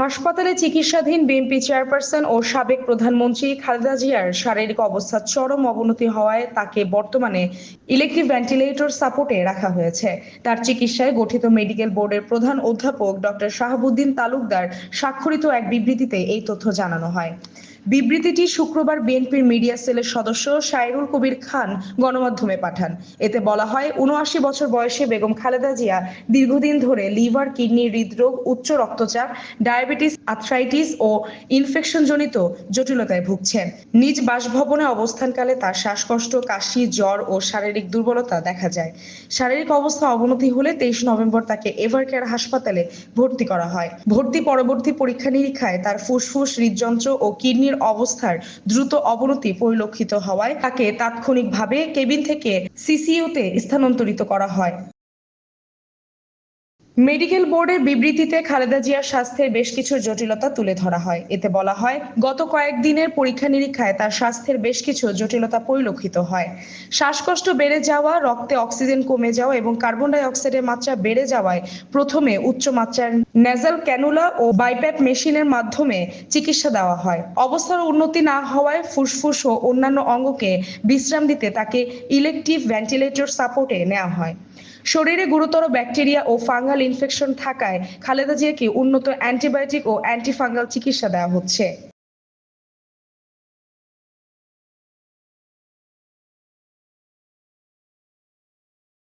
হাসপাতালে চিকিৎসাধীন BNP chairperson ও সাবেক প্রধানমন্ত্রী খালেদা জিয়ার শারীরিক অবস্থা চরম অবনতি হওয়ায় তাকে বর্তমানে ইলেকট্রিক ভেন্টিলেটর সাপোর্টে রাখা হয়েছে। তার চিকিৎসায় গঠিত মেডিকেল বোর্ডের প্রধান অধ্যাপক ডক্টর শাহাবুদ্দিন তালুকদার স্বাক্ষরিত এক বিবৃতিতে এই তথ্য জানানো হয়। বিবৃতিটি শুক্রবার বিএনপির মিডিয়া সেলের সদস্য সাইরুল কবির খান গণমাধ্যমে পাঠান। এতে বলা হয়, উনআশি বছর বয়সে বেগম খালেদা জিয়া দীর্ঘদিন ধরে লিভার, কিডনি হৃদরোগ, উচ্চ রক্তচাপ, ডায়াবেটিস, আর্থ্রাইটিস ও ইনফেকশনজনিত জটিলতায় ভুগছেন। নিজ বাসভবনে অবস্থানকালে তার শ্বাসকষ্ট, কাশি, জ্বর ও শারীরিক দুর্বলতা দেখা যায়। শারীরিক অবস্থা অবনতি হলে তেইশ নভেম্বর তাকে এভারকেয়ার হাসপাতালে ভর্তি করা হয়। ভর্তি পরবর্তী পরীক্ষা নিরীক্ষায় তার ফুসফুস, হৃদযন্ত্র ও কিডনির অবস্থার দ্রুত অবনতি পরিলক্ষিত হওয়ায় তাকে তাৎক্ষণিকভাবে কেবিন থেকে সিসিইউতে স্থানান্তরিত করা হয়। মেডিকেল বোর্ডের বিবৃতিতে খালেদা জিয়ার স্বাস্থ্যের বেশ কিছু জটিলতা তুলে ধরা হয়। এতে বলা হয়, গত কয়েকদিনের পরীক্ষা নিরীক্ষায় তার স্বাস্থ্যের বেশ কিছু জটিলতা পরিলক্ষিত হয়। শ্বাসকষ্ট বেড়ে যাওয়া, রক্তে অক্সিজেন কমে যাওয়া এবং কার্বন ডাই অক্সাইডের মাত্রা বেড়ে যাওয়ায় প্রথমে উচ্চ মাত্রার নেজাল ক্যানুলা ও বাইপ্যাপ মেশিনের মাধ্যমে চিকিৎসা দেওয়া হয়। অবস্থার উন্নতি না হওয়ায় ফুসফুস ও অন্যান্য অঙ্গকে বিশ্রাম দিতে তাকে ইলেকটিভ ভেন্টিলেটর সাপোর্টে নেওয়া হয়। শরীরে গুরুতর ব্যাকটেরিয়া ও ফাঙ্গাল ইনফেকশন থাকায় খালেদা জিয়াকে উন্নত অ্যান্টিবায়োটিক ও অ্যান্টিফাঙ্গাল চিকিৎসা দেওয়া হচ্ছে।